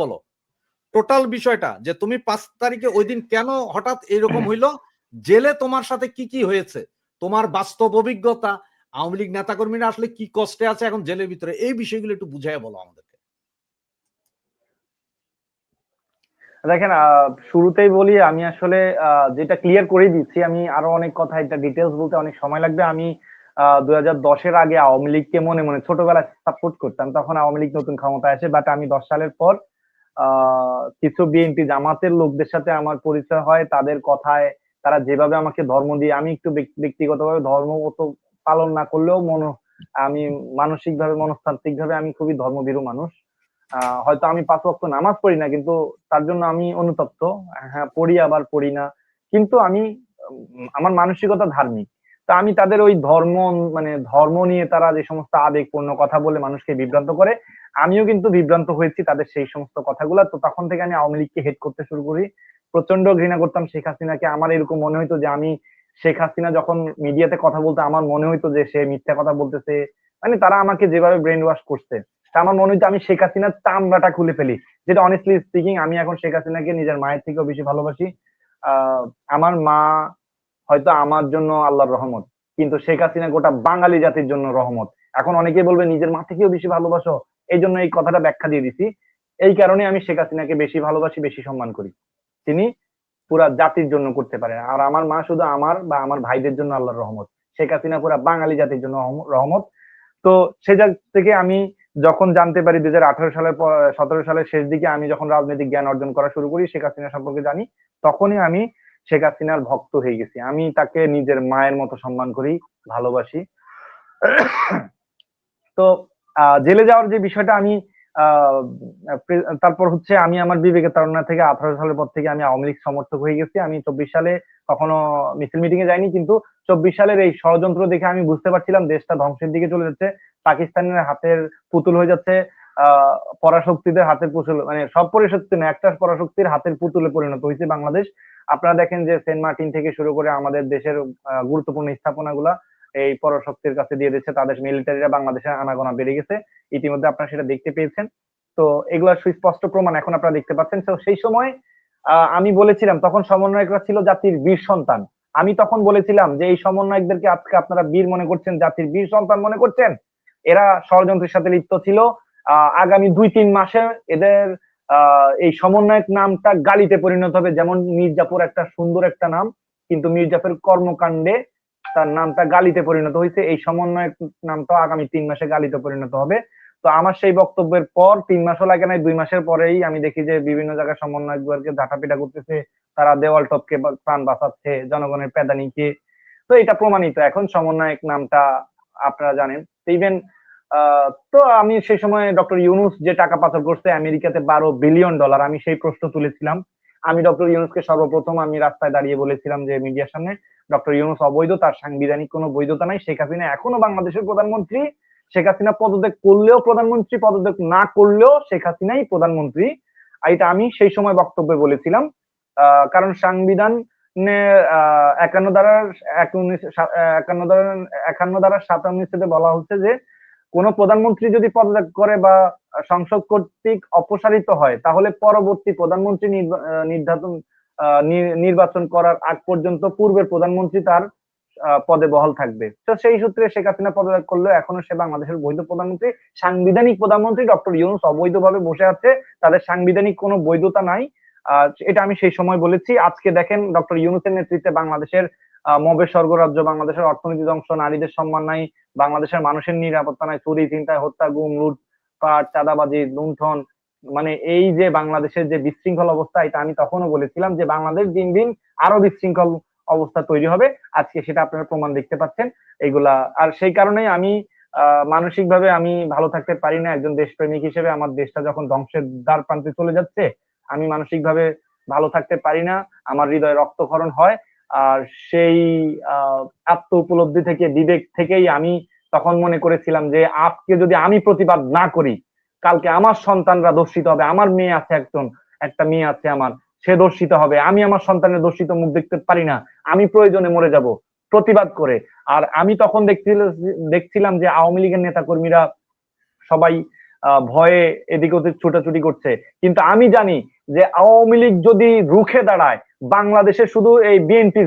বলো। টোটাল বিষয়টা যে তুমি পাঁচ তারিখে ওই দিন কেন হঠাৎ এরকম হইল? জেলে তোমার সাথে কি কি হয়েছে? তোমার বাস্তব অভিজ্ঞতা আওয়ামী লীগ নেতাকর্মীরা আসলে কি কষ্টে আছে এখন জেলের ভিতরে? এই বিষয়গুলো একটু বুঝাই বলো আমাদেরকে। দেখেন আহ, শুরুতেই বলি আমি আসলে আহ, যেটা ক্লিয়ার করে দিচ্ছি আমি আরও অনেক কথা এটা ডিটেলস বলতে অনেক সময় লাগবে। আমি দুই হাজার দশের আগে আওয়ামী লীগকে মনে মনে ছোটবেলায় সাপোর্ট করতাম তখন আওয়ামী লীগ নতুন ক্ষমতায় আসে বাট আমি দশ সালের পর কিছু বিএনপি জামাতের লোকদের সাথে আমার পরিচয় হয়, তাদের কথায় তারা যেভাবে আমাকে ধর্ম দিয়ে, আমি একটু ব্যক্তি- ব্যক্তিগতভাবে ধর্ম পালন না করলেও মন, আমি মানসিকভাবে, মনস্তাত্ত্বিকভাবে আমি খুবই ধর্মভীরু মানুষ। হয়তো আমি পাঁচ ওয়াক্ত নামাজ পড়ি না, কিন্তু তার জন্য আমি অনুতপ্ত। হ্যাঁ পড়ি আবার পড়ি না। কিন্তু আমি আমার মানসিকতা ধার্মিক। তা আমি তাদের ওই ধর্ম মানে ধর্ম নিয়ে তারা যে সমস্ত আবেগপূর্ণ কথা বলে মানুষকে বিভ্রান্ত করে, আমিও কিন্তু বিভ্রান্ত হয়েছি তাদের সেই সমস্ত কথাগুলো। তো তখন থেকে আমি আওয়ামী লীগকে হেড করতে শুরু করি। প্রচণ্ড ঘৃণা করতাম শেখ হাসিনাকে। আমার এরকম মনে হইতো যে আমি শেখ হাসিনা যখন মিডিয়াতে কথা বলতে, আমার মনে হইতো যে সে মিথ্যা কথা বলতেছে। মানে তারা আমাকে যেভাবে ব্রেন ওয়াশ করছে আমার মনে হইতো আমি শেখ হাসিনার চামড়াটা খুলে ফেলি। যেটা অনেস্টলি স্পিকিং আমি এখন শেখ হাসিনাকে নিজের মায়ের থেকেও বেশি ভালোবাসি। আমার মা হয়তো আমার জন্য আল্লাহর রহমত, কিন্তু শেখ হাসিনা গোটা বাঙালি জাতির জন্য রহমত। এখন অনেকে বলবে, নিজের মা থেকেও বেশি ভালোবাসো? এই জন্য এই কথাটা ব্যাখ্যা দিয়ে দিছি। এই কারণে আমি শেখ হাসিনাকে বেশি ভালোবাসি, বেশি সম্মান করি। তিনি পুরা জাতির জন্য করতে পারেন। আর আমার মা শুধু আমার বা আমার ভাইদের জন্য আল্লাহর রহমত। শেখ হাসিনা পুরা বাঙালি জাতির জন্য রহমত। তো সে জায়গা থেকে আমি যখন জানতে পারি দুই হাজার আঠারো সালের সতেরো সালের শেষ দিকে আমি যখন রাজনৈতিক জ্ঞান অর্জন করা শুরু করি, শেখ হাসিনা সম্পর্কে জানি, তখনই আমি শেখ হাসিনার ভক্ত হয়ে গেছি। আমি তাকে নিজের মায়ের মতো সম্মান করি, ভালোবাসি। তো জেলে যাওয়ার যে বিষয়টা আমি তারপর হচ্ছে আমি আমার বিবেকের তাড়না থেকে আঠারো সালের পর থেকে আমি আওয়ামী লীগ সমর্থক হয়ে গেছি। আমি চব্বিশ সালে কখনো মিছিল মিটিং এ যাইনি, কিন্তু চব্বিশ সালের এই ষড়যন্ত্র দেখে আমি বুঝতে পারছিলাম দেশটা ধ্বংসের দিকে চলে যাচ্ছে, পাকিস্তানের হাতের পুতুল হয়ে যাচ্ছে পরাশক্তিদের হাতের পুতুল মানে সব পরাশক্তি না একটা পরাশক্তির হাতের পুতুলে পরিণত হয়েছে বাংলাদেশ। আপনারা দেখেন যে সেন্ট মার্টিন থেকে শুরু করে আমাদের দেশের গুরুত্বপূর্ণ স্থাপনাগুলা এই পরাশক্তির কাছে দিয়ে দিচ্ছে। তাদের মিলিটারিরা বাংলাদেশের আনাগোনা বেড়ে গেছে। ইতিমধ্যে আপনারা সেটা দেখতে পেয়েছেন। তো এগুলোর সুস্পষ্ট প্রমাণ এখন আপনারা দেখতে পাচ্ছেন। তো সেই সময় আমি বলেছিলাম, তখন সমন্বয়করা ছিল জাতির বীর সন্তান। আমি তখন বলেছিলাম যে এই সমন্বয়কদেরকে আজকে আপনারা বীর মনে করছেন, জাতির বীর সন্তান মনে করছেন? এরা ষড়যন্ত্রের সাথে লিপ্ত ছিল। আগামী দুই তিন মাসে এদের এই সমন্বয়ক নামটা গালিতে পরিণত হবে, যেমন মির্জাপুর একটা সুন্দর একটা নাম, কিন্তু মির্জাপুর কর্মকাণ্ডে তার নামটা গালিতে পরিণত হয়েছে। এই সমন্বয়ক নামটা আগামী তিন মাসে গালিতে পরিণত হবে। তো আমার সেই বক্তব্যের পর তিন মাসও লাগে নাই, দুই মাসের পরেই আমি দেখি যে বিভিন্ন জায়গায় সমন্বয়কদেরকে ঝাঁটাপিটা করতেছে, তারা দেওয়াল টপকে প্রাণ বাঁচাচ্ছে, জনগণের প্যাদানিকে তো এটা প্রমাণিত, এখন সমন্বয়ক নামটা আপনারা জানেন। ইভেন তো আমি সেই সময় ডক্টর ইউনুস যে টাকা পাচার করছে আমেরিকাতে বারো বিলিয়ন ডলার, আমি সেই প্রশ্ন তুলেছিলাম। আমি ডক্টর ইউনুসকে সর্বপ্রথম আমি রাস্তায় দাঁড়িয়ে বলেছিলাম যে মিডিয়ার সামনে ডক্টর ইউনুস অবৈধ, তার সাংবিধানিক কোনো বৈধতা নাই। শেখ হাসিনা এখনও বাংলাদেশের প্রধানমন্ত্রী। শেখ হাসিনা পদত্যাগ করলেও প্রধানমন্ত্রী, পদত্যাগ না করলেও শেখ হাসিনাই প্রধানমন্ত্রী। এটা আমি সেই সময় বক্তব্যে বলেছিলাম। কারণ সংবিধান একান্ন দ্বারা একান্ন দ্বারা একান্ন দ্বারা সাতান্ন বলা হচ্ছে যে কোন প্রধানমন্ত্রী যদি পদত্যাগ করে বা সংসদ কর্তৃক অপসারিত হয়, তাহলে পরবর্তী প্রধানমন্ত্রী নির্ধারণ নির্বাচন করার আগ পর্যন্ত পূর্বের প্রধানমন্ত্রী তার পদে বহাল থাকবে। তো সেই সূত্রে শেখ হাসিনা পদত্যাগ করলেও এখনও সে বাংলাদেশের বৈধ প্রধানমন্ত্রী। সাংবিধানিক প্রধানমন্ত্রী ডক্টর ইউনুস অবৈধভাবে বসে আছে। তাদের সাংবিধানিক কোনো বৈধতা নাই। এটা আমি সেই সময় বলেছি। আজকে দেখেন ডক্টর ইউনুসের নেতৃত্বে বাংলাদেশের মবের স্বর্গরাজ্য, বাংলাদেশের অর্থনীতি ধ্বংস নারীদের সম্মান নাই, বাংলাদেশের মানুষের নিরাপত্তা নাই, চুরি চিন্তায় হত্যা, গুম লুট পাট চাঁদাবাজি, লুণ্ঠন মানে এই যে বাংলাদেশের যে বিশৃঙ্খল অবস্থা, এটা আমি তখনও বলেছিলাম যে বাংলাদেশ দিন দিন আরও বিশৃঙ্খল অবস্থা তৈরি হবে। আজকে সেটা আপনারা প্রমাণ দেখতে পাচ্ছেন। এইগুলা, আর সেই কারণেই আমি মানসিকভাবে আমি ভালো থাকতে পারি না। একজন দেশপ্রেমিক হিসেবে আমার দেশটা যখন ধ্বংসের দ্বার প্রান্তে চলে যাচ্ছে, আমি মানসিকভাবে ভালো থাকতে পারি না। আমার হৃদয় রক্তক্ষরণ হয়। আর সেই আত্ম উপলব্ধি থেকে, বিবেক থেকেই আমি তখন মনে করেছিলাম যে আজকে যদি আমি প্রতিবাদ না করি, কালকে আমার সন্তানরা দর্শিত হবে, আমার মেয়ে আছে একজন, একটা মেয়ে আছে আমার, সে দর্শিত হবে, আমি আমার সন্তানের দর্শিত মুখ দেখতে পারি না, আমি প্রয়োজনে মরে যাব, প্রতিবাদ করে। আর আমি তখন দেখছিল, দেখছিলাম যে আওয়ামী লীগের নেতা কর্মীরা সবাই ভয়ে এদিক ওদিক ছোটাছুটি করছে। কিন্তু আমি জানি যে আওয়ামী লীগ যদি রুখে দাঁড়ায় বাংলাদেশে শুধু এই বিএনপি